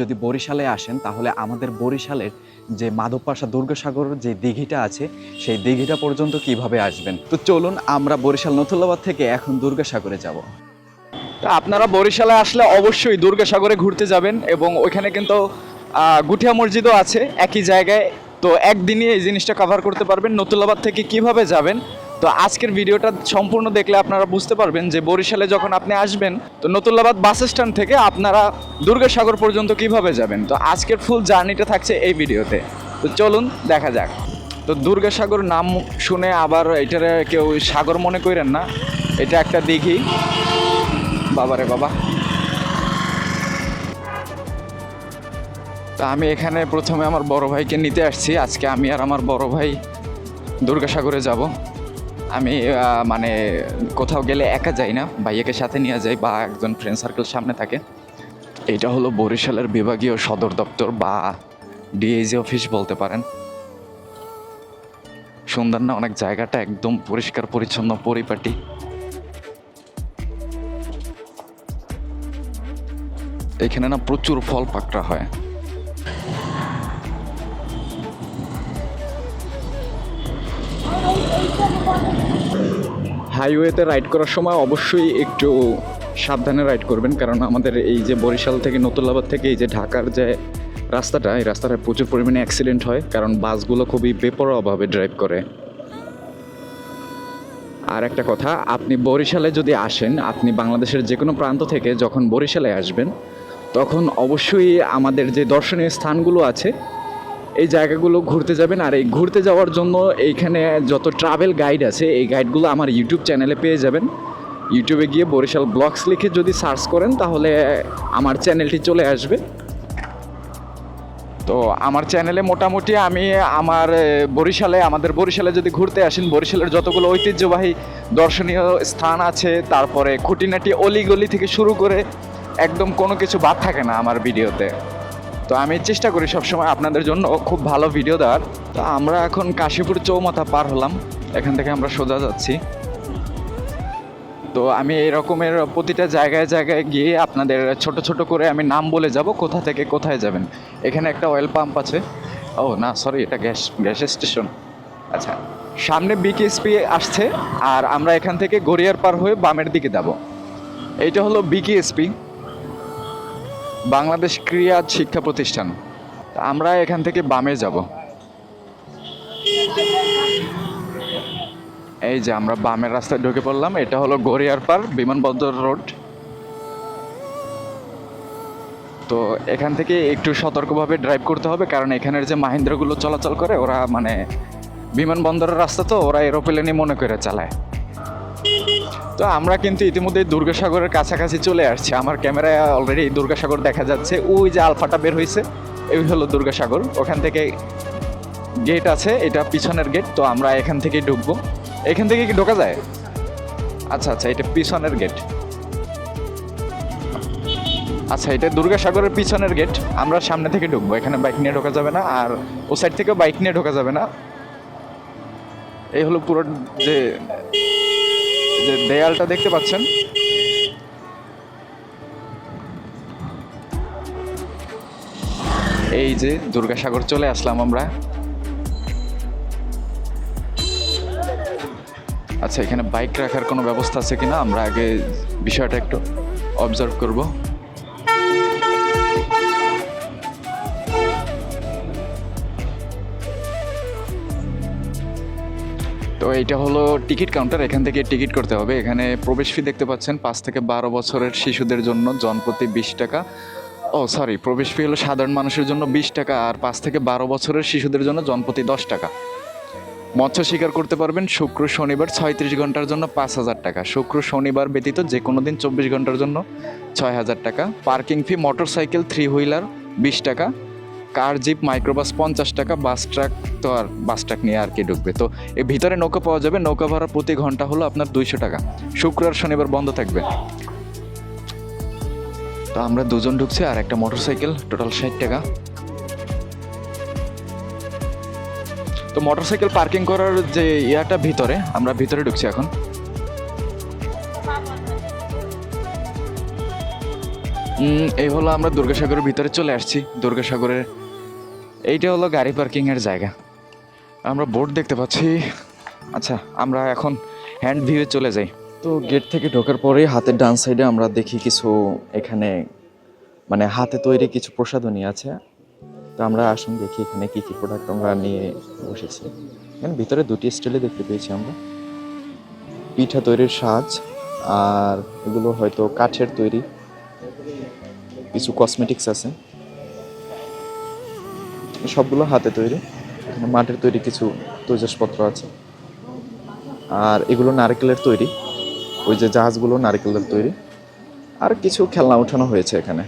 যদি বরিশালে আসেন, তাহলে আমাদের বরিশালের যে মাধবপাশা দুর্গাসাগর যে দিঘিটা আছে, সেই দিঘিটা পর্যন্ত কীভাবে আসবেন? তো চলুন, আমরা বরিশাল নথুল্লাবাদ থেকে এখন দুর্গাসাগরে যাব। আপনারা বরিশালে আসলে অবশ্যই দুর্গাসাগরে ঘুরতে যাবেন এবং ওইখানে কিন্তু গুঠিয়া মসজিদও আছে, একই জায়গায়। তো একদিনই এই জিনিসটা কভার করতে পারবেন। নতুলাবাদ থেকে কীভাবে যাবেন তো আজকের ভিডিওটা সম্পূর্ণ দেখলে আপনারা বুঝতে পারবেন যে বরিশালে যখন আপনি আসবেন, তো নতুল্লাবাদ বাস স্ট্যান্ড থেকে আপনারা দুর্গাসাগর পর্যন্ত কীভাবে যাবেন? তো আজকের ফুল জার্নিটা থাকছে এই ভিডিওতে। তো চলুন, দেখা যাক। তো দুর্গাসাগর নাম শুনে আবার এটারে কেউ সাগর মনে করেন না, এটা একটা দিঘি। বাবারে বাবা। তা আমি এখানে প্রথমে আমার বড় ভাইকে নিতে আসছি, আজকে আমি আর আমার বড় ভাই দুর্গাসাগরে যাব। আমি মানে কোথাও গেলে একা যাই না, ভাইয়াকে সাথে নিয়ে যাই বা একজন ফ্রেন্ড সার্কেল সামনে থাকে। এটা হলো বরিশালের বিভাগীয় সদর দপ্তর বা ডিএজি অফিস বলতে পারেন। সুন্দর না, অনেক জায়গাটা একদম পরিষ্কার, পরিচ্ছন্ন, পরিপাটি। এখানে না প্রচুর ফল পাকড়া হয়। হাইওয়েতে রাইড করার সময় অবশ্যই একটু সাবধানে রাইড করবেন, কারণ আমাদের এই যে বরিশাল থেকে নতুল্লাবাদ থেকে এই যে ঢাকার যে রাস্তাটা, এই রাস্তাটায় প্রচুর পরিমাণে অ্যাক্সিডেন্ট হয়, কারণ বাসগুলো খুবই বেপরোয়াভাবে ড্রাইভ করে। আর একটা কথা, আপনি বরিশালে যদি আসেন, আপনি বাংলাদেশের যে কোনো প্রান্ত থেকে যখন বরিশালে আসবেন, তখন অবশ্যই আমাদের যে দর্শনীয় স্থানগুলো আছে এই জায়গাগুলো ঘুরতে যাবেন আর এই ঘুরতে যাওয়ার জন্য এইখানে যত ট্রাভেল গাইড আছে, এই গাইডগুলো আমার ইউটিউব চ্যানেলে পেয়ে যাবেন। ইউটিউবে গিয়ে বরিশাল ব্লগস লিখে যদি সার্চ করেন, তাহলে আমার চ্যানেলটি চলে আসবে। তো আমার চ্যানেলে মোটামুটি আমি আমার বরিশালে, আমাদের বরিশালে যদি ঘুরতে আসেন, বরিশালের যতগুলো ঐতিহ্যবাহী দর্শনীয় স্থান আছে, তারপরে খুঁটিনাটি অলিগলি থেকে শুরু করে একদম কোনো কিছু বাদ থাকে না আমার ভিডিওতে তো আমি চেষ্টা করি সবসময় আপনাদের জন্য খুব ভালো ভিডিও দেওয়ার। তো আমরা এখন কাশীপুর চৌমাথা পার হলাম। এখান থেকে আমরা সোজা যাচ্ছি। তো আমি এই রকমের প্রতিটা জায়গায় জায়গায় গিয়ে আপনাদের ছোট ছোট করে আমি নাম বলে যাব, কোথা থেকে কোথায় যাবেন। এখানে একটা অয়েল পাম্প আছে। ও, না সরি এটা গ্যাস গ্যাস স্টেশন। আচ্ছা সামনে বিকেএসপি আসছে, আর আমরা এখান থেকে গড়িয়ার পার হয়ে বামের দিকে যাব। এইটা হলো বিকেএসপি বাংলাদেশ ক্রিয়া শিক্ষা প্রতিষ্ঠান। আমরা এখান থেকে বামে যাব। এই যে আমরা বামের রাস্তায় ঢুকে পড়লাম, এটা হলো গড়িয়ার পার, বিমানবন্দর রোড। তো এখান থেকে একটু সতর্কভাবে ড্রাইভ করতে হবে, কারণ এখানের যে মাহিন্দ্রাগুলো চলাচল করে, ওরা মানে বিমানবন্দরের রাস্তা তো ওরা এরোপ্লেনই মনে করে চালায়। তো আমরা কিন্তু ইতিমধ্যে দুর্গাসাগরের কাছাকাছি চলে আসছি। আমার ক্যামেরায় অলরেডি দুর্গাসাগর দেখা যাচ্ছে। ওই যে আলফাটা বের হয়েছে এই হলো দুর্গাসাগর। ওখান থেকে গেট আছে, এটা পিছনের গেট তো আমরা এখান থেকেই ঢুকবো। এখান থেকে কি ঢোকা যায়? আচ্ছা আচ্ছা এটা পিছনের গেট আচ্ছা এটা দুর্গাসাগরের পিছনের গেট আমরা সামনে থেকে ঢুকবো। এখানে বাইক নিয়ে ঢোকা যাবে না, আর ও সাইড থেকেও বাইক নিয়ে ঢোকা যাবে না। এই হলো পুরো যে যে দেয়ালটা দেখতে পাচ্ছেন। এই যে দুর্গাসাগর চলে আসলাম আমরা। আচ্ছা এখানে বাইক রাখার কোনো ব্যবস্থা আছে কিনা? আমরা আগে বিষয়টা একটু অবজার্ভ করব। তো এটা হলো টিকিট কাউন্টার, এখান থেকে টিকিট করতে হবে। এখানে প্রবেশ ফি দেখতে পাচ্ছেন, পাঁচ থেকে বারো বছরের শিশুদের জন্য জনপ্রতি বিশ টাকা। ও সরি প্রবেশ ফি হলো সাধারণ মানুষের জন্য বিশ টাকা আর পাঁচ থেকে বারো বছরের শিশুদের জন্য জনপ্রতি দশ টাকা। মৎস্য শিকার করতে পারবেন শুক্র, শনিবার ছয়ত্রিশ ঘণ্টার জন্য পাঁচ হাজার টাকা। শুক্র, শনিবার ব্যতীত যে কোনো দিন চব্বিশ ঘণ্টার জন্য ছয় হাজার টাকা। Parking fee motor cycle three wheeler বিশ টাকা। কার জিপ, মাইক্রোবাস পঞ্চাশ টাকা, বাস ট্রাক তো আর বাস ট্রাক নিয়ে আর কি ঢুকবে। তো এর ভিতরে নৌকা পাওয়া যাবে, নৌকা ভাড়া প্রতি ঘণ্টা হলো আপনার দুইশো টাকা। শুক্র আর শনিবার বন্ধ থাকবে। তো আমরা দুজন ঢুকছি আর একটা মোটর সাইকেল টোটাল ষাট টাকা। তো মোটরসাইকেল পার্কিং করার যে ইয়াটা ভিতরে, আমরা ভিতরে ঢুকছি এখন। এই হলো আমরা দুর্গাসাগরের ভিতরে চলে আসছি। দুর্গাসাগরের এইটা হলো গাড়ি পার্কিংয়ের জায়গা। আমরা বোর্ড দেখতে পাচ্ছি। আচ্ছা আমরা এখন হ্যান্ড ভিউয়ে চলে যাই। তো গেট থেকে ঢোকার পরে হাতের ডান সাইডে আমরা দেখি কিছু এখানে মানে হাতে তৈরি কিছু প্রসাধনী আছে। তো আমরা আসুন দেখি এখানে কি কি প্রোডাক্ট আমরা নিয়ে বসেছি। এখানে ভিতরে দুটি স্টাইলে দেখতে পেয়েছি আমরা। পিঠা তৈরির সাজ, আর এগুলো হয়তো কাঠের তৈরি। কিছু কসমেটিক্স আছে। সবগুলো হাতে তৈরি। এখানে মাটির তৈরি কিছু তৈজসপত্র আছে। আর এগুলো নারকেলের তৈরি। ওই যে জাহাজগুলো নারকেলের তৈরি। আর কিছু খেলনা উঠানো হয়েছে এখানে।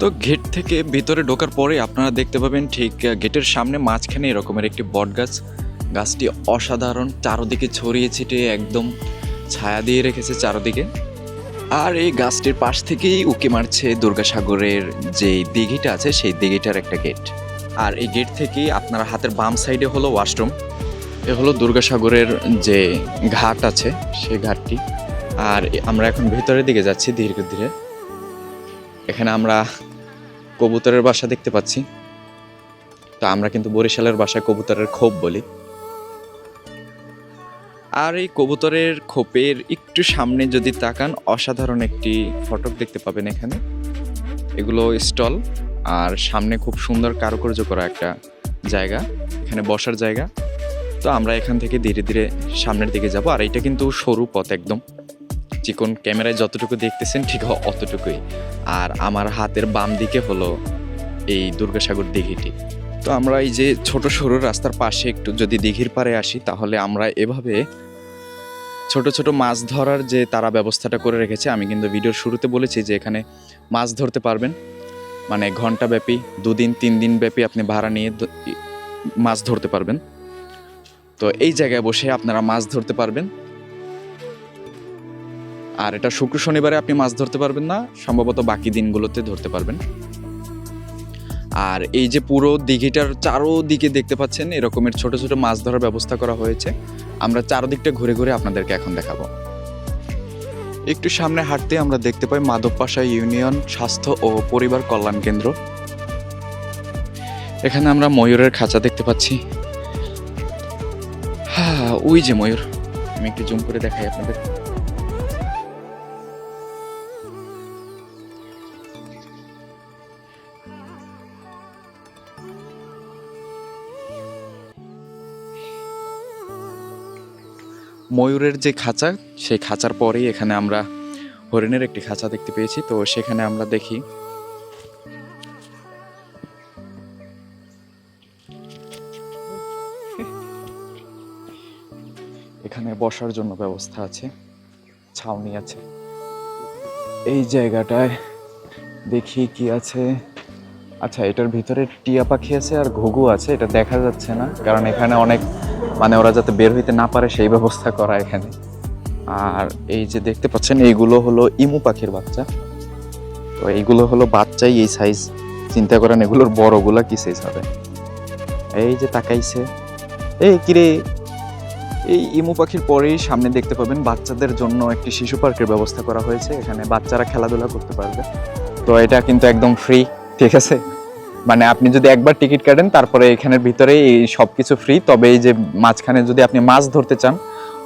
তো গেট থেকে ভিতরে ঢোকার পরে আপনারা দেখতে পাবেন ঠিক গেটের সামনে মাঝখানে এরকমের একটি বট গাছ। গাছটি অসাধারণ, চারোদিকে ছড়িয়ে ছিটিয়ে একদম ছায়া দিয়ে রেখেছে চারোদিকে। আর এই গাছটির পাশ থেকেই উকি মারছে দুর্গাসাগরের যে দিঘিটা আছে, সেই দিঘিটার একটা গেট। আর এই গেট থেকেই আপনার হাতের বাম সাইডে হলো ওয়াশরুম এ হলো দুর্গাসাগরের যে ঘাট আছে, সেই ঘাটটি। আর আমরা এখন ভেতরের দিকে যাচ্ছি ধীরে ধীরে। এখানে আমরা কবুতরের বাসা দেখতে পাচ্ছি। তো আমরা কিন্তু বরিশালের বাসায় কবুতরের খোপ বলি। আর এই কবুতরের খোপের একটু সামনে যদি তাকান, অসাধারণ একটি ফটক দেখতে পাবেন এখানে। এগুলো স্টল আর সামনে খুব সুন্দর কারুকার্য করা একটা জায়গা, এখানে বসার জায়গা। তো আমরা এখান থেকে ধীরে ধীরে সামনের দিকে যাব, আর এটা কিন্তু সরু পথ একদম। চিকন ক্যামেরায় যতটুকু দেখতেছেন, ঠিক অতটুকুই। আর আমার হাতের বাম দিকে হলো এই দুর্গাসাগর দিঘিটি। তো আমরা এই যে ছোট সরু রাস্তার পাশে একটু যদি দিঘির পাড়ে আসি, তাহলে আমরা এভাবে ছোট ছোট মাছ ধরার যে তারা ব্যবস্থাটা করে রেখেছে, আমি কিন্তু ভিডিওর শুরুতে বলেছি যে এখানে মাছ ধরতে পারবেন। মানে ঘণ্টা ব্যাপী দুদিন তিন দিন ব্যাপী আপনি ভাড়া নিয়ে মাছ ধরতে পারবেন। তো এই জায়গায় বসে আপনারা মাছ ধরতে পারবেন। আর এটা শুক্র শনিবারে আপনি মাছ ধরতে পারবেন না, সম্ভবত বাকি দিনগুলোতে ধরতে পারবেন। আর এই যে পুরো দিঘিটার চারোদিকে দেখতে পাচ্ছেন, এরকমের ছোট ছোট মাছ ধরার ব্যবস্থা করা হয়েছে। আমরা চারদিকটা ঘুরে ঘুরে আপনাদেরকে এখন দেখাবো। একটু সামনে হাঁটতে আমরা দেখতে পাই মাধবপাশা ইউনিয়ন স্বাস্থ্য ও পরিবার কল্যাণ কেন্দ্র। এখানে আমরা ময়ূরের খাঁচা দেখতে পাচ্ছি। হ্যাঁ ওই যে ময়ূর। আমি একটু জুম করে দেখাই আপনাদের। ময়ূরের যে খাঁচা, সেই খাঁচার পরেই এখানে আমরা হরিণের একটি খাঁচা দেখতে পেয়েছি। তো সেখানে আমরা দেখি এখানে বসার জন্য ব্যবস্থা আছে, ছাউনি আছে। এই জায়গাটায় দেখি কি আছে। আচ্ছা এটার ভিতরে টিয়া পাখি আছে আর ঘুঘু আছে, এটা দেখা যাচ্ছে না, কারণ এখানে অনেক মানে ওরা যাতে বের হইতে না পারে সেই ব্যবস্থা করা এখানে। আর এই যে দেখতে পাচ্ছেন, এইগুলো হলো ইমু পাখির বাচ্চা। তো এইগুলো হলো বাচ্চাই এই সাইজ চিন্তা করেন এগুলোর বড়গুলা কি সাইজ হবে? এই যে তাকাইছে। এই কিরে এই ইমু পাখির পরেই সামনে দেখতে পাবেন বাচ্চাদের জন্য একটি শিশু পার্কের ব্যবস্থা করা হয়েছে। এখানে বাচ্চারা খেলাধুলা করতে পারবে। তো এটা কিন্তু একদম ফ্রি ঠিক আছে? মানে আপনি যদি একবার টিকিট কাটেন তারপরে এখানের ভিতরে এই সব কিছু ফ্রি তবে এই যে মাঝখানে যদি আপনি মাছ ধরতে চান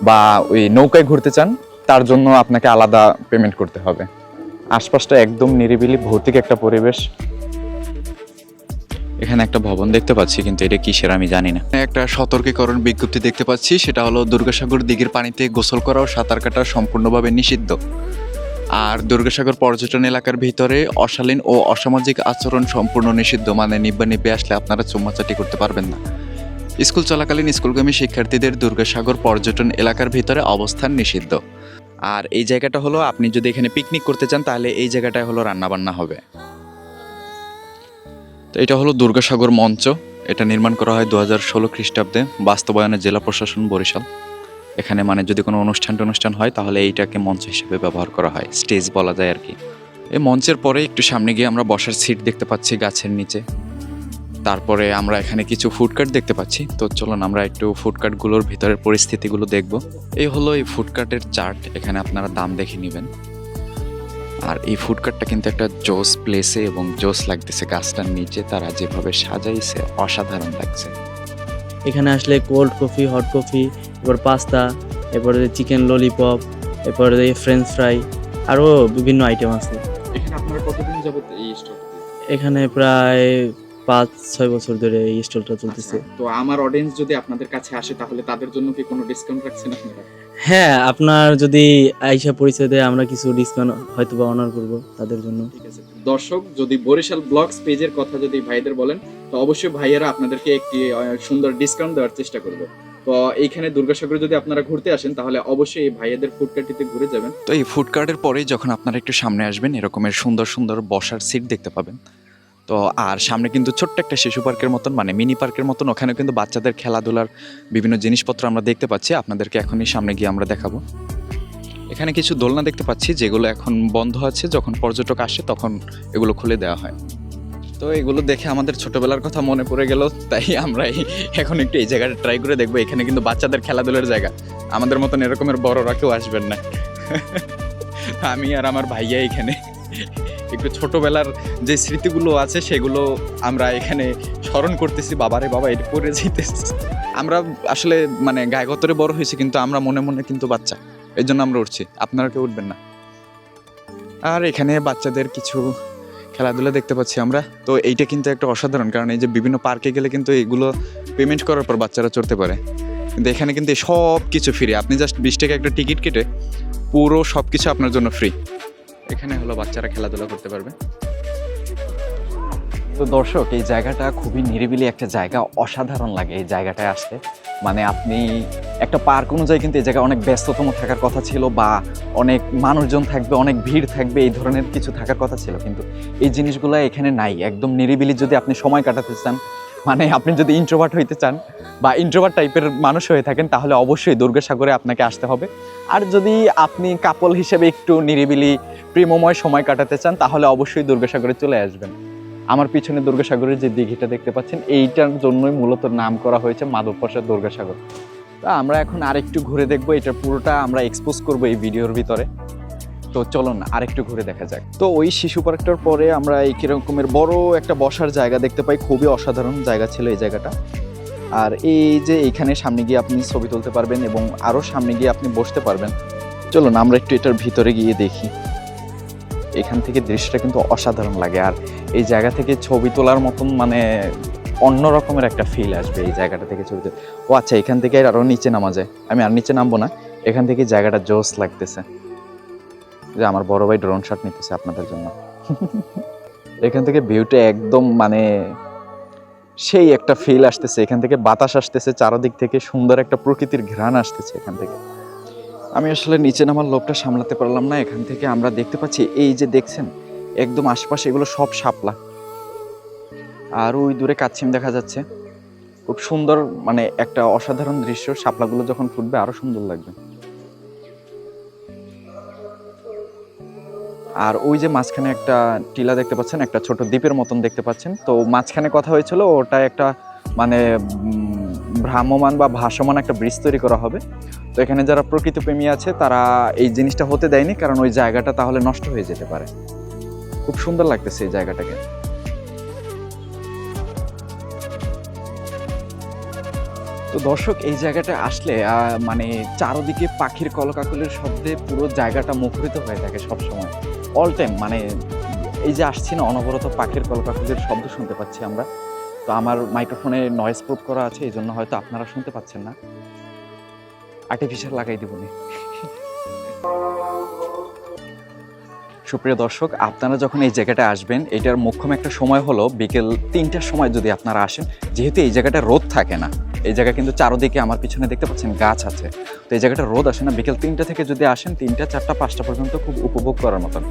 বা ওই নৌকায় ঘুরতে চান তার জন্য আপনাকে আলাদা পেমেন্ট করতে হবে। আশপাশটা একদম নিরিবিলি ভৌতিক একটা পরিবেশ। এখানে একটা ভবন দেখতে পাচ্ছি কিন্তু এটা কিসের আমি জানি না। একটা সতর্কীকরণ বিজ্ঞপ্তি দেখতে পাচ্ছি সেটা হলো দুর্গাসাগর দিঘির পানিতে গোসল করা ও সাঁতার কাটা সম্পূর্ণভাবে নিষিদ্ধ। আর দুর্গাসাগর পর্যটন এলাকার ভিতরে অশালীন ও অসামাজিক আচরণ সম্পূর্ণ নিষিদ্ধ মানে নিব্বা নিব্বে আসলে আপনারা চুম্মাচাটি করতে পারবেন না। স্কুল চলাকালীন স্কুলগামী শিক্ষার্থীদের দুর্গাসাগর পর্যটন এলাকার ভিতরে অবস্থান নিষিদ্ধ। আর এই জায়গাটা হলো, আপনি যদি এখানে পিকনিক করতে চান, তাহলে এই জায়গাটায় হলো রান্নাবান্না হবে। তো এটা হলো দুর্গাসাগর মঞ্চ। এটা নির্মাণ করা হয় দু হাজার ষোলো খ্রিস্টাব্দে। বাস্তবায়নে জেলা প্রশাসন বরিশাল। এখানে মানে যদি কোনো অনুষ্ঠান টনুষ্ঠান হয়, তাহলে এইটাকে মঞ্চ হিসেবে ব্যবহার করা হয়। স্টেজ বলা যায় আর কি। এই মঞ্চের পরে একটু সামনে গিয়ে আমরা বসার সিট দেখতে পাচ্ছি গাছের নিচে। তারপরে আমরা এখানে কিছু ফুডকার্ট দেখতে পাচ্ছি। তো চলুন আমরা একটু ফুডকার্টগুলোর ভিতরের পরিস্থিতিগুলো দেখব। এই হলো এই ফুডকার্টের চার্ট এখানে আপনারা দাম দেখে নেবেন। আর এই ফুডকার্টটা কিন্তু একটা জোস প্লেসে এবং জোস লাগতেছে গাছটার নিচে। তারা যেভাবে সাজাইছে, অসাধারণ লাগছে। এখানে আসলে কোল্ড কফি হট কফি এরপর পাস্তা এরপরে চিকেন ললিপপ এরপরে ফ্রেঞ্চ ফ্রাই আরও বিভিন্ন আইটেম আছে। এখানে আপনারা কতদিন যাবত এই স্টল এখানে প্রায় পাঁচ ছয় বছর ধরে এই স্টলটা চলতেছে। তো আমার অডিয়েন্স যদি আপনাদের কাছে আসে তাহলে তাদের জন্য কি কোনো ডিসকাউন্ট রাখছেন আপনারা? হ্যাঁ আপনার যদি আইসা পরিচয় দেয় আমরা কিছু ডিসকাউন্ট হয়তো বা অনার করব তাদের জন্য। ঠিক আছে। দর্শক যদি বরিশাল ব্লগস পেজের কথা যদি ভাইদের বলেন তো অবশ্যই ভাইয়েরা আপনাদেরকে একটি সুন্দর ডিসকাউন্ট দেওয়ার চেষ্টা করবে। তো এইখানে দুর্গাসাগরে যদি আপনারা ঘুরতে আসেন, তাহলে অবশ্যই এই ভাইয়াদের ফুড কার্টটিতে ঘুরে যাবেন। তো এই ফুডকার্টের পরেই যখন আপনারা একটু সামনে আসবেন, এরকমের সুন্দর সুন্দর বসার সিট দেখতে পাবেন। তো আর সামনে কিন্তু ছোট্ট একটা শিশু পার্কের মতন মানে মিনি পার্কের মতন ওখানে কিন্তু বাচ্চাদের খেলাধুলার বিভিন্ন জিনিসপত্র আমরা দেখতে পাচ্ছি। আপনাদেরকে এখনই সামনে গিয়ে আমরা দেখাবো। এখানে কিছু দোলনা দেখতে পাচ্ছি, যেগুলো এখন বন্ধ আছে। যখন পর্যটক আসে, তখন এগুলো খুলে দেওয়া হয়। তো এগুলো দেখে আমাদের ছোটবেলার কথা মনে পড়ে গেল, তাই আমরা এখন একটু এই জায়গাটা ট্রাই করে দেখব। এখানে কিন্তু বাচ্চাদের খেলাধুলার জায়গা। আমাদের মতন এরকমের বড়রা কেউ আসবেন না। আমি আর আমার ভাইয়া এখানে। একটু ছোটবেলার যে স্মৃতিগুলো আছে, সেগুলো আমরা এখানে স্মরণ করতেছি। বাবারে বাবা, এটা পড়ে যেতেছি। আমরা আসলে মানে গায়গতরে বড় হয়েছি, কিন্তু আমরা মনে মনে কিন্তু বাচ্চা। এই জন্য আমরা উঠছি। আপনারা কেউ উঠবেন না। আর এখানে বাচ্চাদের কিছু খেলাধুলা দেখতে পাচ্ছি আমরা। তো এইটা কিন্তু একটা অসাধারণ, কারণ এই যে বিভিন্ন পার্কে গেলে কিন্তু এগুলো পেমেন্ট করার পর বাচ্চারা চড়তে পারে। কিন্তু এখানে কিন্তু সব কিছু ফ্রি আপনি জাস্ট বিশ টাকা একটা টিকিট কেটে পুরো সব কিছু আপনার জন্য ফ্রি এখানে হলো বাচ্চারা খেলাধুলা করতে পারবে। তো দর্শক, এই জায়গাটা খুবই নিরিবিলি একটা জায়গা, অসাধারণ লাগে এই জায়গাটায় আসলে মানে আপনি একটা পার্ক অনুযায়ী কিন্তু এই জায়গায় অনেক ব্যস্ততম থাকার কথা ছিল বা অনেক মানুষজন থাকবে, অনেক ভিড় থাকবে, এই ধরনের কিছু থাকার কথা ছিল। কিন্তু এই জিনিসগুলো এখানে নাই। একদম নিরিবিলি যদি আপনি সময় কাটাতে চান মানে আপনি যদি ইন্ট্রোভার্ট হইতে চান বা ইন্ট্রোভার্ট টাইপের মানুষ হয়ে থাকেন, তাহলে অবশ্যই দুর্গাসাগরে আপনাকে আসতে হবে। আর যদি আপনি কাপল হিসেবে একটু নিরিবিলি, প্রেমময় সময় কাটাতে চান, তাহলে অবশ্যই দুর্গাসাগরে চলে আসবেন। আমার পিছনে দুর্গাসাগরের যে দিঘিটা দেখতে পাচ্ছেন, এইটার জন্যই মূলত নাম করা হয়েছে মাধবপ্রসাদ দুর্গাসাগর। তা আমরা এখন আরেকটু ঘুরে দেখব এটা পুরোটা আমরা এক্সপোজ করব এই ভিডিওর ভিতরে। তো চলুন, আরেকটু ঘুরে দেখা যাক। তো ওই শিশু পার্কটার পরে আমরা এই কিরকমের বড় একটা বসার জায়গা দেখতে পাই, খুবই অসাধারণ জায়গা ছিল এই জায়গাটা। আর এই যে এইখানে সামনে গিয়ে আপনি ছবি তুলতে পারবেন এবং আরও সামনে গিয়ে আপনি বসতে পারবেন। চলুন, আমরা একটু এটার ভিতরে গিয়ে দেখি। এখান থেকে দৃশ্যটা কিন্তু অসাধারণ লাগে। আর এই জায়গা থেকে ছবি তোলার মতন মানে অন্য রকমের একটা ফিল আসবে এই জায়গাটা থেকে ছবি তুলে ও আচ্ছা এখান থেকে আরও নিচে নামা যায়। আমি আর নিচে নামবো না। এখান থেকে জায়গাটা জোস লাগতেছে। যে আমার বড় ভাই ড্রোন শট নিতেছে আপনাদের জন্য। এখান থেকে ভিউটা একদম মানে সেই একটা ফিল আসতেছে। এখান থেকে বাতাস আসতেছে, চারদিক থেকে সুন্দর একটা প্রকৃতির ঘ্রাণ আসতেছে এখান থেকে। আমি আসলে নিচে নামার লোভটা সামলাতে পারলাম না, এখান থেকে আমরা দেখতে পাচ্ছি, এই যে দেখছেন, একদম আশপাশে এগুলো সব শাপলা। আর ওই দূরে কাচ্ছিম দেখা যাচ্ছে। খুব সুন্দর মানে একটা অসাধারণ দৃশ্য, শাপলাগুলো যখন ফুটবে আরও সুন্দর লাগবে। আর ওই যে মাঝখানে একটা টিলা দেখতে পাচ্ছেন, একটা ছোট দ্বীপের মতন দেখতে পাচ্ছেন। তো মাঝখানে কথা হয়েছিল, ওটা একটা মানে ভ্রাম্যমান বা ভাসমান একটা ব্রিজ তৈরি করা হবে। তো এখানে যারা প্রকৃতি প্রেমী আছে, তারা এই জিনিসটা হতে দেয়নি, কারণ ওই জায়গাটা তাহলে নষ্ট হয়ে যেতে পারে। খুব সুন্দর লাগতেছে এই জায়গাটাকে। তো দর্শক, এই জায়গাটা আসলে মানে চারদিকে পাখির কলকাকলির শব্দে পুরো জায়গাটা মুখরিত হয়ে থাকে সবসময়। অল টাইম মানে এই যে আসছি না, অনবরত পাখির কলকাকলির শব্দ শুনতে পাচ্ছি আমরা। তো আমার মাইক্রোফোনে নয়েজ প্রুফ করা আছে এই জন্য হয়তো আপনারা শুনতে পাচ্ছেন না। আর্টিফিশিয়াল লাগাই দিবনি সুপ্রিয় দর্শক, আপনারা যখন এই জায়গাটা আসবেন, এটার মোক্ষম একটা সময় হলো বিকেল তিনটার সময় যদি আপনারা আসেন, যেহেতু এই জায়গাটা রোদ থাকে না। এই জায়গা কিন্তু চারোদিকে আমার পিছনে দেখতে পাচ্ছেন গাছ আছে। তো এই জায়গাটা রোদ আসে না, বিকেল তিনটা থেকে যদি আসেন, তিনটা, চারটা, পাঁচটা পর্যন্ত খুব উপভোগ করার মতন।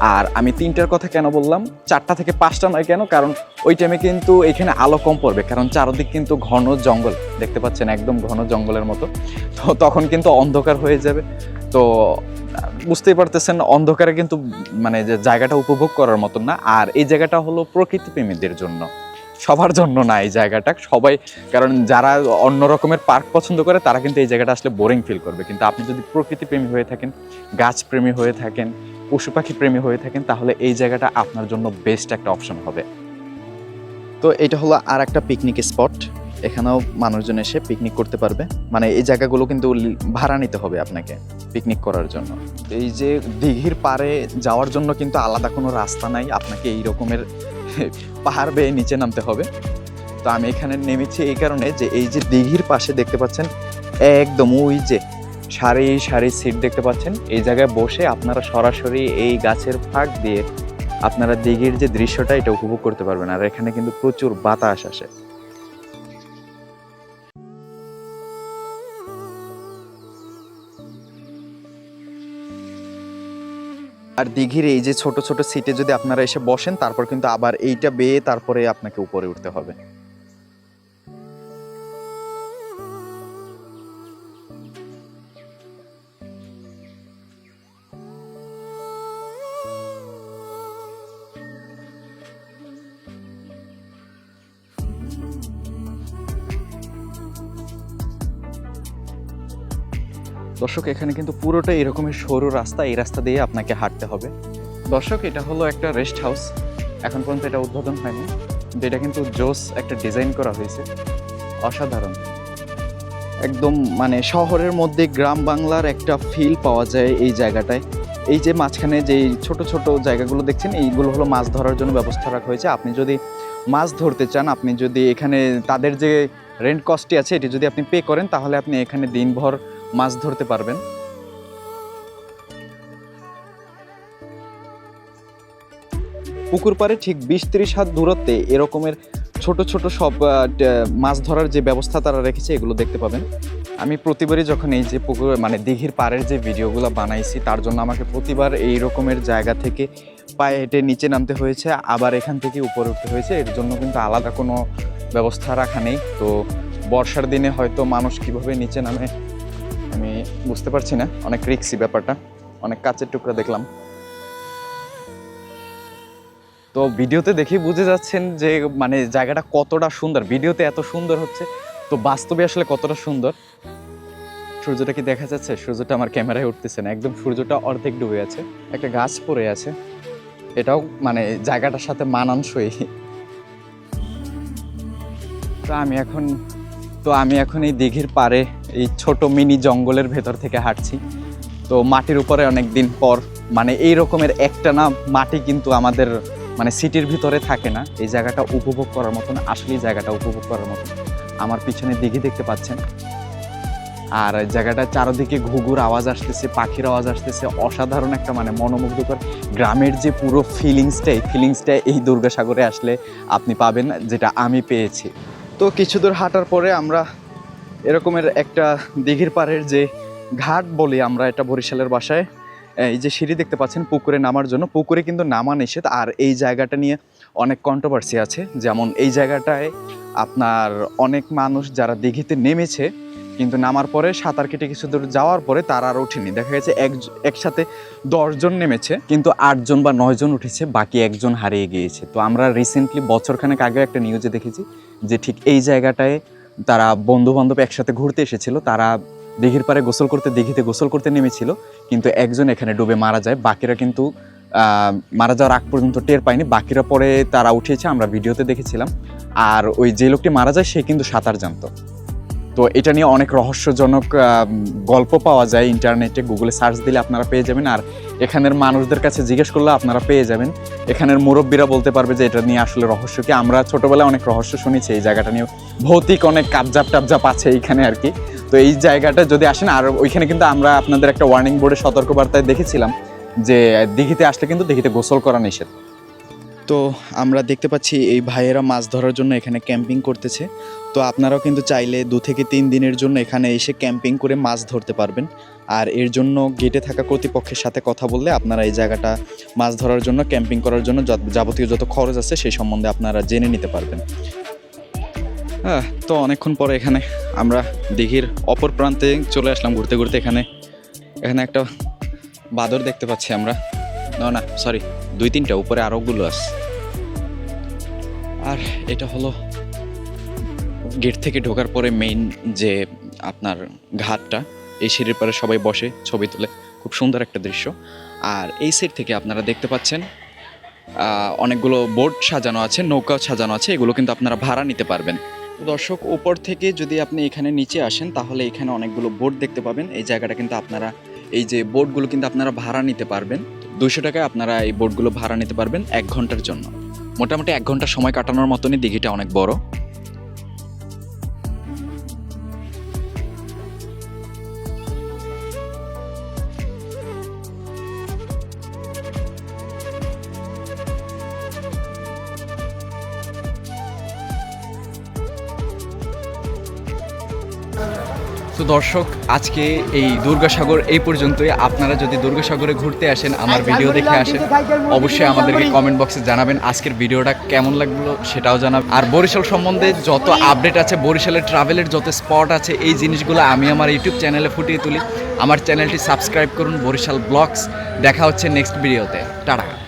আর আমি তিনটার কথা কেন বললাম? চারটা থেকে পাঁচটা নয় কেন? কারণ ওই টাইমে কিন্তু এখানে আলো কম পড়বে, কারণ চারোদিক কিন্তু ঘন জঙ্গল, দেখতে পাচ্ছেন একদম ঘন জঙ্গলের মতো। তো তখন কিন্তু অন্ধকার হয়ে যাবে। তো, বুঝতেই পারতেছেন, অন্ধকারে কিন্তু মানে যে জায়গাটা উপভোগ করার মতন না। আর এই জায়গাটা হলো প্রকৃতি প্রেমীদের জন্য। সবার জন্য না এই জায়গাটা। সবাই, কারণ যারা অন্য রকমের পার্ক পছন্দ করে, তারা কিন্তু এই জায়গাটা আসলে বোরিং ফিল করবে। কিন্তু আপনি যদি প্রকৃতি প্রেমী হয়ে থাকেন গাছ প্রেমী হয়ে থাকেন পশু পাখি প্রেমী হয়ে থাকেন, তাহলে এই জায়গাটা আপনার জন্য বেস্ট একটা অপশন হবে। তো এটা হলো আর একটা পিকনিক স্পট এখানেও মানুষজন এসে পিকনিক করতে পারবে। মানে এই জায়গাগুলো কিন্তু ভাড়া নিতে হবে আপনাকে পিকনিক করার জন্য। এই যে দিঘির পাড়ে যাওয়ার জন্য কিন্তু আলাদা কোনো রাস্তা নাই। আপনাকে এই রকমের পাহাড় বেয়ে নিচে নামতে হবে। তো আমি এখানে নেমেছি এই কারণে যে এই যে দিঘির পাশে দেখতে পাচ্ছেন, একদম ওই যে সারি সারি সিট দেখতে পাচ্ছেন। এই জায়গায় বসে আপনারা সরাসরি এই গাছের ফাঁক দিয়ে আপনারা দিঘির যে দৃশ্যটা, এটা উপভোগ করতে পারবেন। আর এখানে কিন্তু প্রচুর বাতাস আসে। আর দিঘির এই যে ছোট ছোট সিটে যদি আপনারা এসে বসেন, তারপর কিন্তু আবার এইটা বেয়ে তারপরে আপনাকে উপরে উঠতে হবে। দর্শক, এখানে কিন্তু পুরোটা এরকমের সরু রাস্তা, এই রাস্তা দিয়ে আপনাকে হাঁটতে হবে। দর্শক, এটা হলো একটা রেস্ট হাউস। এখন পর্যন্ত এটা উদ্বোধন হয়নি এটা কিন্তু জোস একটা ডিজাইন করা হয়েছে। অসাধারণ। একদম মানে শহরের মধ্যে গ্রাম বাংলার একটা ফিল পাওয়া যায় এই জায়গাটায়। এই যে মাঝখানে যে ছোট ছোট জায়গাগুলো দেখছেন, এইগুলো হলো মাছ ধরার জন্য ব্যবস্থা রাখা হয়েছে। আপনি যদি মাছ ধরতে চান, আপনি যদি এখানে তাদের যে রেন্ট কস্টটি আছে, এটি যদি আপনি পে করেন, তাহলে আপনি এখানে দিনভর মাছ ধরতে পারবেন। পুকুর পাড়ে ঠিক বিশ তিরিশ হাত দূরত্বে এরকমের ছোট ছোট সব মাছ ধরার যে ব্যবস্থা তারা রেখেছে, এগুলো দেখতে পাবেন। আমি প্রতিবারই যখন এই যে পুকুর মানে দিঘির পাড়ের যে ভিডিওগুলো বানাইছি, তার জন্য আমাকে প্রতিবার এই রকমের জায়গা থেকে পায়ে হেঁটে নিচে নামতে হয়েছে। আবার এখান থেকে উপরে উঠতে হয়েছে। এর জন্য কিন্তু আলাদা কোনো ব্যবস্থা রাখা নেই। তো বর্ষার দিনে হয়তো মানুষ কীভাবে নিচে নামে বুঝতে পারছি না, অনেক রিক্সি ব্যাপারটা, অনেক কাচের টুকরা দেখলাম। তো ভিডিওতে দেখে বুঝে যাচ্ছেন যে মানে জায়গাটা কতটা সুন্দর, ভিডিওতে এত সুন্দর হচ্ছে। তো বাস্তবে আসলে কতটা সুন্দর? সূর্যটা কি দেখা যাচ্ছে? সূর্যটা আমার ক্যামেরায় উঠতেছে না, একদম সূর্যটা অর্ধেক ডুবে আছে, একটা গাছ পড়ে আছে। এটাও মানে জায়গাটার সাথে মানানসই। তো আমি এখন তো আমি এখন এই দিঘির পাড়ে এই ছোট মিনি জঙ্গলের ভেতর থেকে হাঁটছি। তো মাটির উপরে অনেক দিন পর মানে এই রকমের একটা না মাটি কিন্তু আমাদের মানে সিটির ভিতরে থাকে না। এই জায়গাটা উপভোগ করার মতন, আসলেই জায়গাটা উপভোগ করার মতন। আমার পিছনে দিঘি দেখতে পাচ্ছেন। আর জায়গাটা চারদিকে ঘুঘুর আওয়াজ আসতেছে, পাখির আওয়াজ আসতেছে। অসাধারণ একটা মানে মনোমুগ্ধকর গ্রামের যে পুরো ফিলিংসটাই এই ফিলিংসটা এই দুর্গাসাগরে আসলে আপনি পাবেন, যেটা আমি পেয়েছি। তো কিছু দূর হাঁটার পরে আমরা এরকমের একটা দিঘির পাড়ের যে ঘাট বলি আমরা এটা বরিশালের বাসায়, এই যে সিঁড়ি দেখতে পাচ্ছেন, পুকুরে নামার জন্য। পুকুরে কিন্তু নামা নিষেধ, আর এই জায়গাটা নিয়ে অনেক কন্ট্রোভার্সি আছে। যেমন এই জায়গাটায় আপনার অনেক মানুষ যারা দিঘিতে নেমেছে কিন্তু নামার পরে সাঁতার কেটে কিছু দূর যাওয়ার পরে তারা আর ওঠেনি। দেখা গেছে এক একসাথে দশজন নেমেছে, কিন্তু আটজন বা নয়জন উঠেছে, বাকি একজন হারিয়ে গিয়েছে। তো আমরা রিসেন্টলি বছরখানেক আগে একটা নিউজে দেখেছি যে ঠিক এই জায়গাটায় তারা বন্ধু বান্ধব একসাথে ঘুরতে এসেছিল, তারা দিঘির পাড়ে গোসল করতে দিঘিতে গোসল করতে নেমেছিল, কিন্তু একজন এখানে ডুবে মারা যায়। বাকিরা কিন্তু মারা যাওয়ার আগ পর্যন্ত টের পায়নি। বাকিরা পরে তারা উঠেছে, আমরা ভিডিওতে দেখেছিলাম। আর ওই যে লোকটি মারা যায়, সে কিন্তু সাঁতার জানতো। তো এটা নিয়ে অনেক রহস্যজনক গল্প পাওয়া যায় ইন্টারনেটে। গুগলে সার্চ দিলে আপনারা পেয়ে যাবেন। আর এখানের মানুষদের কাছে জিজ্ঞেস করলে আপনারা পেয়ে যাবেন। এখানের মুরব্বীরা বলতে পারবে যে এটা নিয়ে আসলে রহস্য কি। আমরা ছোটবেলায় অনেক রহস্য শুনেছি এই জায়গাটা নিয়ে ভৌতিক অনেক কাবজাপ টাবজাপ আছে এইখানে আর কি। তো এই জায়গাটা যদি আসেন, আর ওইখানে কিন্তু আমরা আপনাদের একটা ওয়ার্নিং বোর্ডে সতর্কবার্তায় দেখেছিলাম যে দিঘিতে আসলে কিন্তু দিঘিতে গোসল করা নিষেধ। তো আমরা দেখতে পাচ্ছি এই ভাইয়েরা মাছ ধরার জন্য এখানে ক্যাম্পিং করতেছে। তো আপনারাও কিন্তু চাইলে দু থেকে তিন দিনের জন্য এখানে এসে ক্যাম্পিং করে মাছ ধরতে পারবেন। আর এর জন্য গেটে থাকা কর্তৃপক্ষের সাথে কথা বললে আপনারা এই জায়গাটা মাছ ধরার জন্য, ক্যাম্পিং করার জন্য যাবতীয় যত খরচ আছে সেই সম্বন্ধে আপনারা জেনে নিতে পারবেন। হ্যাঁ তো অনেকক্ষণ পরে এখানে আমরা দিঘির অপর প্রান্তে চলে আসলাম ঘুরতে ঘুরতে। এখানে এখানে একটা বাদর দেখতে পাচ্ছি আমরা। না না সরি দুই তিনটা, উপরে আরোগুলো আছে। আর এটা হলো গেট থেকে ঢোকার পরে মেইন যে আপনার ঘাটটা, এই সিঁড়ির পারে সবাই বসে ছবি তোলে। খুব সুন্দর একটা দৃশ্য। আর এই সাইড থেকে আপনারা দেখতে পাচ্ছেন অনেকগুলো বোট সাজানো আছে নৌকা সাজানো আছে, এগুলো কিন্তু আপনারা ভাড়া নিতে পারবেন। দর্শক, উপর থেকে যদি আপনি এখানে নিচে আসেন, তাহলে এখানে অনেকগুলো বোট দেখতে পাবেন। এই জায়গাটা কিন্তু আপনারা, এই যে বোটগুলো কিন্তু আপনারা ভাড়া নিতে পারবেন। দুশো টাকায় আপনারা এই বোটগুলো ভাড়া নিতে পারবেন এক ঘণ্টার জন্য। মোটামুটি এক ঘণ্টা সময় কাটানোর মতনই দিঘিটা অনেক বড়। তো দর্শক আজকে এই দুর্গাসাগর এই পর্যন্তই। আপনারা যদি দুর্গাসাগরে ঘুরতে আসেন আমার ভিডিও দেখে আসেন অবশ্যই আমাদেরকে কমেন্ট বক্সে জানাবেন আজকের ভিডিওটা কেমন লাগল সেটাও জানাবেন। আর বরিশাল সম্বন্ধে যত আপডেট আছে বরিশালের ট্রাভেলের যত স্পট আছে এই জিনিসগুলো আমি আমার ইউটিউব চ্যানেলে ফুটিয়ে তুলি। আমার চ্যানেলটি সাবস্ক্রাইব করুন বরিশাল ব্লগস দেখা হচ্ছে নেক্সট ভিডিওতে টাটা।